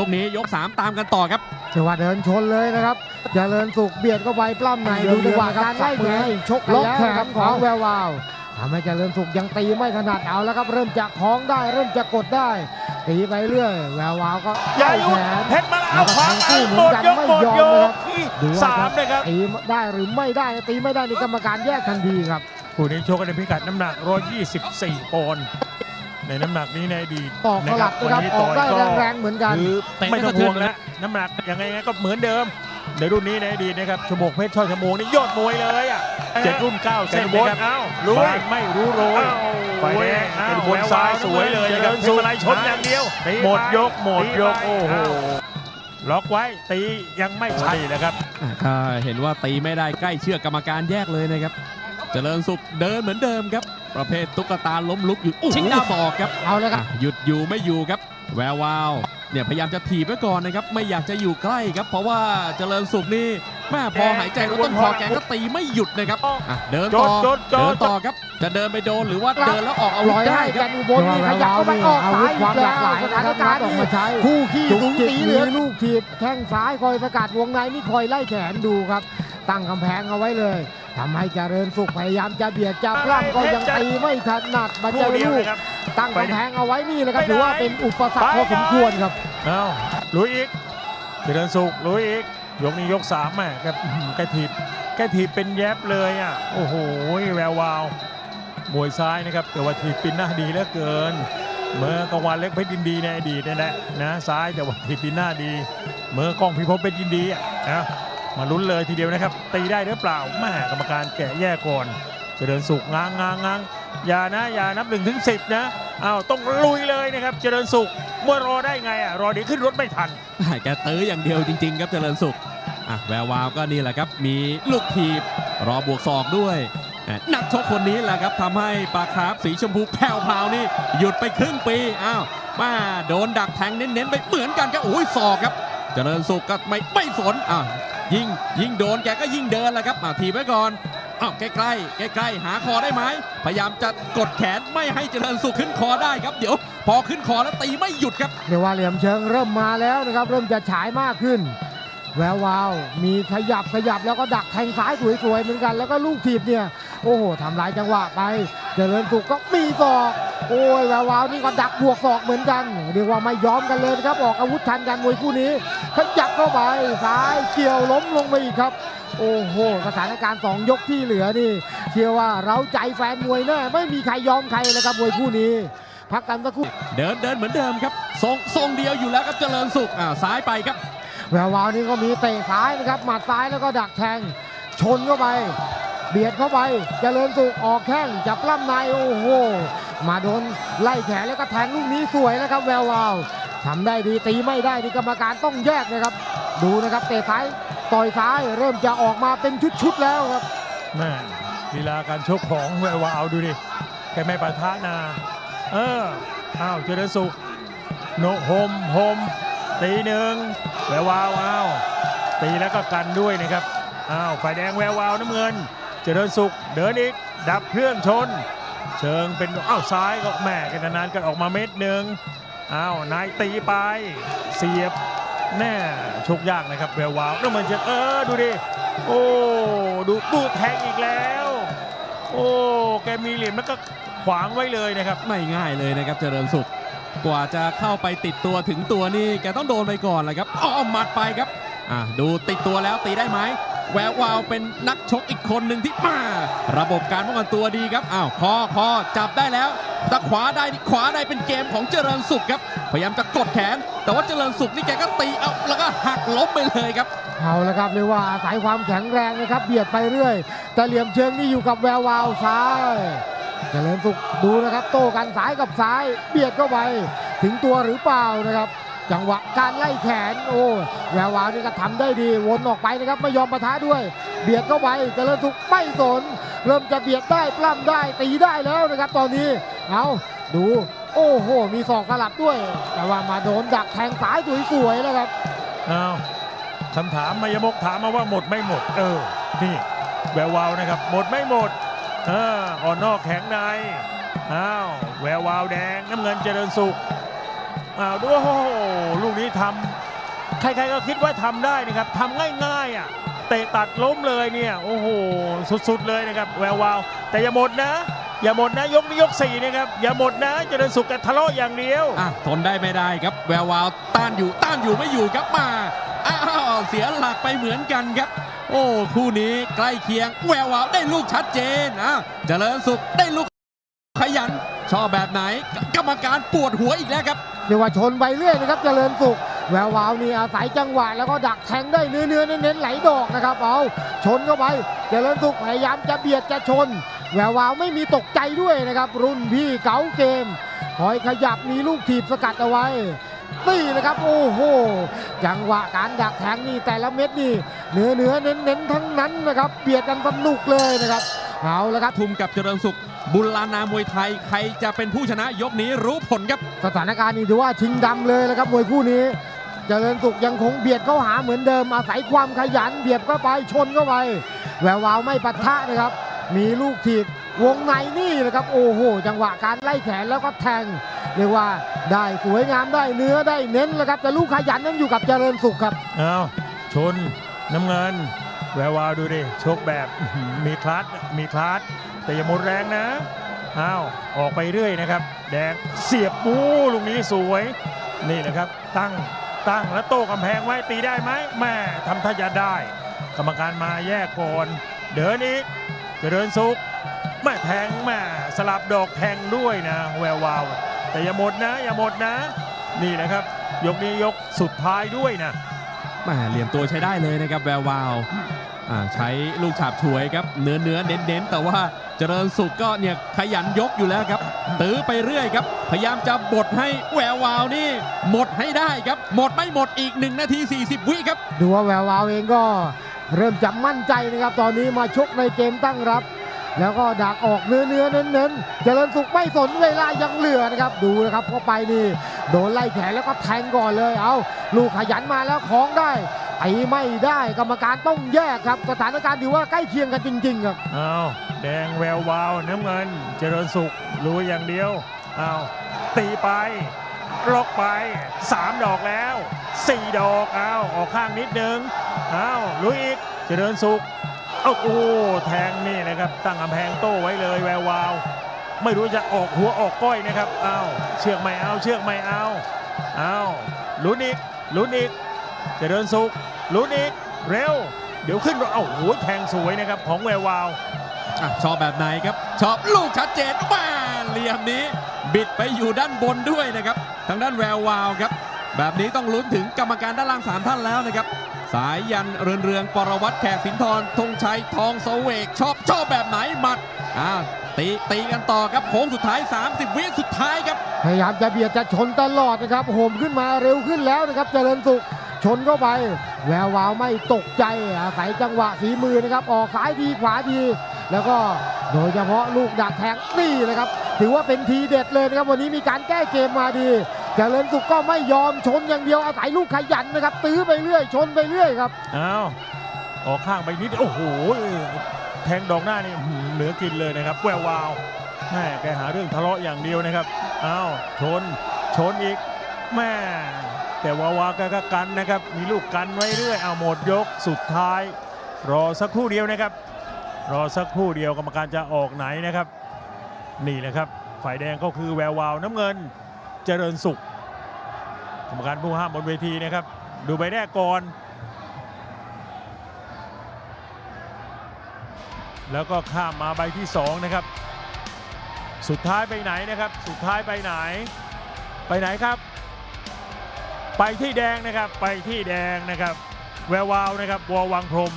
ยกนี้ยก 3 ตามกันต่อครับจังหวะเดินชนเลยนะครับเจริญสุขเบียดเข้าไปปล้ำในดูจังหวะการไล่แขนชกล็อกแขครันบของแวววาวทำให้เจริญสุขยังตีไม่ถนัดเอาแล้วครับ เริ่มจะคล้องได้ เริ่มจะกดได้ ตีไปเรื่อยแวววาวก็อย่าไล่หยุแขดนเพชรมาแล้วขวาแล้วก็แทงสู้เหมืหมอนดกันยกไม่หมดยอมยนะครับกที่ดูว่าสามนะครับตีได้หรือไม่ได้ตีไม่ได้นี่กรรมการแยกทันทีครับคู่นี้ชกกันในพิกัดน้ำหนัก 124 ปอนด์ ในน้ำหนักนี้ในอดีตออกสลับนะครับออกได้แรงๆเหมือนกันคือเตะไม่ต้องไม่กระเทืห่อวนงเลยแล้วน้ำหนักยังไงก็เหมือนเดิม ในรุ่นนี้ในอดีตนะครับชมกเพชรช่อชมวงนี่ยอดมวยเลยอะเจ็ดรุ่นเก้าเส้นนะครับเอ้าลุยบางไม่รู้โรยไฟแดงเป็นบนซ้ายสวยเลยนะครับเจริญสุขอะไรชนอย่างเดียวตีหมดไปยกหมดยกตีไปโอ้โหล็อกไว้ตียังไม่ใช่นะครับอ่าถ้าเห็นว่าตีไม่ได้ใกล้เชือกกรรมการแยกเลยนะครับเจริญสุขเดินเหมือนเดิมครับ ประเภทตุ๊กตาล้มลุกอยู่โอ้โหศอกครับเอาเลยครับอะหยุดอยู่ไม่อยู่ครับ แวววาวเนี่ยพยายามจะถีบไว้ก่อนนะครับไม่อยากจะอยู่ใกล้ครับ เพราะว่าเจริญสุขนี่แม่พอหายใจรถต้นคอแกก็ตีไม่หยุดนะครับอะเดินต่อจดจดจดเดินต่อครับ จะเดินไปโดนหรือว่าเดินแล้วออกอาปวุล่ธอยได้ให้คแกรับนอุบลนี่ขยับเข้าไปออกอาวุซ้ายธอีความกหแล้ลากหลายวสถานการณ์นะครับนี้มาใช้คู่ขี้จุกสูงจิกสีเหลือมีลูกถีบแข้งซ้ายคอยสกัดวงในนี่คอยไล่แขนดูครับ ตั้งกำแพงเอาไว้เลยทำให้เจริญสุขพยายามจะเบียดจับปล้ำก็ยังตีไม่ถนัดมาเจคู่อเดียวลูกนะครับตั้งกำแพงเอาไว้นี่เลยครับไปไหนถือว่าเป็นอุปสรรคพอสมควรครับเอาลุยอีกเจริญสุขลุยอีกยกนี้ยกสามแม่แกอื้อหือแกถีบแกถีบเป็นแยบเลยอะโอ้โหแวววาวมวยซ้ายนะครับแต่ว่าถีบปินหน้าดีเหลือเกิน เมื่อกลางวันเล็กเพชรยินดีในอดีตนั่นแหละนะซ้ายแต่ว่าถีบปินหน้าดี เมื่อกล้องพิภพเป็นยินดีอะนะ มาลุ้นเลยทีเดียวนะครับ ตีได้หรือเปล่าแม่กรรมการแกะแยกก่อนเจริญสุขง้างง้างง้างอย่านะอย่านับหนึ่งถึงสิบนะอ้าวต้องลุยเลยนะครับ เจริญสุขเมื่อรอได้ไงอะรอเดี๋ยวขึ้นรถไม่ทันแกตื้ออย่างเดียวจริง ๆ ครับเจริญสุขอะแวววาวก็นี่แหละครับ มีลูกทีบรอบวกศอกด้วยนักชกคนนี้แหละครับทำให้ปลาคาร์ฟสีชมพูแผ่วพาวนี่ หยุดไปครึ่งปีอ้าวมาโดนดักแทงเน้นๆไปเหมือนกันครับโอ้ยศอกครับ เจริญสุขก็ไม่ไม่สนอะ ยิ่งยิ่งโดนแกก็ยิ่งเดินแหละครับอาทีไว้ก่อนอ้าวใกล้ๆใกล้หาคอได้ไหมพยายามจะกดแขนไม่ให้เจริญสุขขึ้นคอได้ครับ เดี๋ยว พอขึ้นคอแล้วตีไม่หยุดครับเรียกว่าเหลี่ยมเชิงเริ่มมาแล้วนะครับ เริ่มจะฉายมากขึ้น แวววาว มีขยับขยับแล้วก็ดักแทงซ้ายสวยๆเหมือนกันแล้วก็ลูกถีบเนี่ย โอ้โหทำลายจังหวะไป เจริญสุขก็มีศอก โอ้ยแวววาวนี่ก็ดักบวกศอกเหมือนกัน เรียกว่าไม่ยอมกันเลยนะครับ ออกอาวุธทันกันมวยคู่นี้ขยับเข้าไปซ้ายเกี่ยวล้มลงไปอีกครับ โอ้โห สถานการณ์สองยกที่เหลือนี่ เชื่อว่าเราใจแฟนมวยแน่ไม่มีใครยอมใครเลยครับมวยคู่นี้พักกันสักครู่เดินเดินเหมือนเดิมครับทรงทรงเดียวอยู่แล้วครับเจริญสุขอ่าซ้ายไปครับแวววาวนี่ก็มีเตะซ้ายนะครับหมัดซ้ายแล้วก็ดักแทงชนเข้าไป เบียดเข้าไปเจริญสุขออกแข้งจับล้ำในโอ้โห มาโดนไล่แขนแล้วก็แทงลูกนี้สวยนะครับ แวววาวทำได้ดีตีไม่ได้นี่กรรมการต้องแยกนะครับ ดูนะครับเตะซ้ายต่อยซ้ายเริ่มจะออกมาเป็นชุดๆแล้วครับแม่ลีลาการชกของแวววาวดูดิแกไม่ปะทะนา เอออ้าวเจริญสุขโนโฮมโฮมตีหนึ่งแวววาวอ้าวตีแล้วก็กันด้วยนะครับอ้าวฝ่ายแดงแวววาวน้ำเงิน เจริญสุขเดินอีก ดับเครื่องชน เชิงเป็นอ้าวซ้ายก็แม่กันนานๆกันออกมาเม็ดหนึ่งอ้าวนายตีไป เสียบแน่ชกยากนะครับแวววาวน้ำเงินจะเออดูดิโอ้ดูดูแทงอีกแล้ว โอ้แกมีเหลี่ยมแล้วก็ขวางไว้เลยนะครับไม่ง่ายเลยนะครับเจริญสุข กว่าจะเข้าไปติดตัวถึงตัวนี่แกต้องโดนไปก่อนแหละครับอ้อมหมัดไปครับอ่าดูติดตัวแล้วตีได้ไหม แวววาวเป็นนักชกอีกคนหนึ่งที่มาระบบการป้องกันตัวดีครับอ้าวคอคอจับได้แล้วตะขวาได้นี่ขวาได้เป็นเกมของเจริญสุขครับ พยายามจะกดแขน แต่ว่าเจริญสุขนี่แกก็ตีเอาแล้วก็หักล้มไปเลยครับเอาละครับเรียกว่าอาศัยความแข็งแรงนะครับเบียดไปเรื่อย แต่เหลี่ยมเชิงนี่อยู่กับแวววาวซ้ายเจริญสุขดูนะครับ โต้กันซ้ายกับซ้ายเบียดเข้าไปถึงตัวหรือเปล่านะครับ จังหวะการไล่แขนโอ้แวววาวนี่ก็ทำได้ดีวนออกไปนะครับไม่ยอมปะทะด้วย เบียดเข้าไปเจริญสุขไม่สน เริ่มจะเบียดได้ปล้ำได้ตีได้แล้วนะครับ ตอนนี้เอาดู โอ้โห มีศอกสลับด้วย แต่ว่ามาโดนดักแทงซ้ายสวยๆแล้วครับอ้าวคำถามมายมกถามมาว่าหมดไม่หมด เออนี่แวววาวนะครับ หมดไม่หมดเอออ่อนนอกแข็งในอ้าวแวววาวแดงน้ำเงินเจริญสุข อ้าวดูโอ้โหลูกนี้ทำใครๆก็คิดว่าทำได้นะครับทำง่ายๆอะเตะตัดล้มเลยเนี่ยโอ้โหสุดๆเลยนะครับแวววาวแต่อย่าหมดนะอย่าหมดนะยกนี้ยกสี่นะครับอย่าหมดนะเจริญสุขกับทะเลาะอย่างเดียวอะทนได้ไม่ได้ครับแวววาวต้านอยู่ต้านอยู่ไม่อยู่ครับมาอ้าวเสียหลักไปเหมือนกันครับ โอ้คู่นี้ใกล้เคียง แวววาวได้ลูกชัดเจนอะเจริญสุขได้ลูกขยันชอบแบบไหนกรรมการปวดหัวอีกแล้วครับ เรียกว่าชนไปเรื่อยนะครับเจริญสุขแวววาวนี่อาศัยจังหวะแล้วก็ดักแทงได้เนื้อเนื้อเน้นไหลดอกนะครับเอาชนเข้าไปเจริญสุขพยายามจะเบียดจะชน แวววาวไม่มีตกใจด้วยนะครับ รุ่นพี่เก๋าเกมคอยขยับมีลูกถีบสกัดเอาไว้นี่นะครับโอ้โหจังหวะการดักแทงนี่แต่ละเม็ดนี่เนื้อเนื้อเน้นเน้นทั้งนั้นนะครับเบียดกันสนุกเลยนะครับเอาละครับทุมกับเจริญสุข บุญลานามวยไทยใครจะเป็นผู้ชนะยกนี้รู้ผลครับ สถานการณ์นี้ถือว่าชิงดำเลยนะครับมวยคู่นี้เจริญสุขยังคงเบียดเข้าหาเหมือนเดิม อาศัยความขยันเบียดเข้าไปชนเข้าไปแวววาวไม่ปะทะนะครับ มีลูกถีบวงในนี่นะครับ โอ้โห จังหวะการไล่แขนแล้วก็แทงเรียกว่าได้สวยงามได้เนื้อได้เน้นแล้วครับแต่ลูกขยันนั้นอยู่กับเจริญสุขครับเอาชนน้ำเงิน แวววาวดูดิชกแบบอื้อหือมีคลาสมีคลาส แต่อย่าหมดแรงนะอ้าวออกไปเรื่อยนะครับ แดงเสียบปูลูกนี้สวย นี่แหละครับตั้งตั้งแล้วโต้กำแพงไว้ตีได้ไหมแม่ทำท่าจะได้ กรรมการมาแยกก่อนเดินอีกเจะเดินสุกแม่แทงแม่สลับดอกแทงด้วยนะแวววาว แต่อย่าหมดนะ อย่าหมดนะ นี่แหละครับ ยกนี้ยกสุดท้ายด้วยนะแมาเหลี่ยมตัวใช้ได้เลยนะครับแวววาวอ่า ใช้ลูกฉาบฉวยครับเนื้อเนื้อเน้นเน้นๆแต่ว่าเจริญสุขก็เนี่ยขยันยกอยู่แล้วครับ ตื้อไปเรื่อยครับ พยายามจะบดให้แวววาวนี่ หมดให้ได้ครับ หมดไม่หมดอีก 1 นาที 40 วิครับ ดูว่าแวววาวเองก็เริ่มจะมั่นใจนะครับ ตอนนี้มาชกในเกมตั้งรับ แล้วก็ดักออกเนื้อเนื้อเน้นเน้นๆเจริญสุขไม่สนเวลายังเหลือนะครับ ดูนะครับเข้าไปนี่โดนไล่แขนแล้วก็แทงก่อนเลยเอาลูกขยันมาแล้วคล้องได้ ไอ้ไม่ได้กรรมการต้องแยกครับสถานการณ์ถือว่าใกล้เคียงกันจริง ๆ ครับอ้าวแดงแวววาวน้ำเงิน เจริญสุขรู้อย่างเดียวอ้าวตีไปล็อกไปสามดอกแล้วสี่ดอกอ้าวออกข้างนิดนึงอ้าวลุยอีกเจริญสุขโอ้โหแทงนี่นะครับ ตั้งกำแพงโต้ไว้เลยแวววาว ไม่รู้จะออกหัวออกก้อยนะครับอ้าวเชือกไม่เอาเชือกไม่เอาอ้าวลุ้นอีกลุ้นอีก เจริญสุขลุ้นอีกเร็ว เดี๋ยวขึ้นรถเอ้าโหแทงสวยนะครับของแวววาวอะชอบแบบไหนครับ ชอบลูกชัดเจนมาเหลี่ยมนี้ บิดไปอยู่ด้านบนด้วยนะครับ ทางด้านแวววาวครับ แบบนี้ต้องลุ้นถึงกรรมการด้านล่างสามท่านแล้วนะครับ สายยันเรืองเรืองปรวัตรแขกสินทรธงชัยทองเสวก ชอบชอบแบบไหนหมัดอ่าตีตีกันต่อครับโค้งสุดท้าย 30 วิสุดท้ายครับ พยายามจะเบียดจะชนตลอดนะครับโหมขึ้นมาเร็วขึ้นแล้วนะครับเจริญสุข ชนเข้าไป แวววาวไม่ตกใจอาศัยจังหวะฝีมือนะครับ ออกซ้ายทีขวาที แล้วก็โดยเฉพาะลูกดักแทงนี่นะครับ ถือว่าเป็นทีเด็ดเลยนะครับ วันนี้มีการแก้เกมมาดีเจริญสุขก็ไม่ยอมชนอย่างเดียวอาศัยลูกขยันนะครับ ตื้อไปเรื่อย ชนไปเรื่อยครับอ้าวออกข้างไปนิดโอ้โหแทงดอกหน้านี่เหลือกินเลยนะครับ แวววาวแม่แกหาเรื่องทะเลาะอย่างเดียวนะครับอ้าวชนชนอีกแม่ แต่วาวากก็กันนะครับ มีลูกกันไว้เรื่อยเอาหมดยกสุดท้าย รอสักครู่เดียวนะครับ รอสักครู่เดียวกรรมการจะออกไหนนะครับ นี่แหละครับฝ่ายแดงก็คือแวววาวน้ำเงินเจริญสุข กรรมการผู้ห้ามบนเวทีนะครับ ดูใบแรกก่อน แล้วก็ข้ามมาใบที่ 2 นะครับ สุดท้ายไปไหนนะครับ สุดท้ายไปไหน ไปไหนครับ ไปที่แดงนะครับ ไปที่แดงนะครับ แวววาวนะครับ วอวังพรม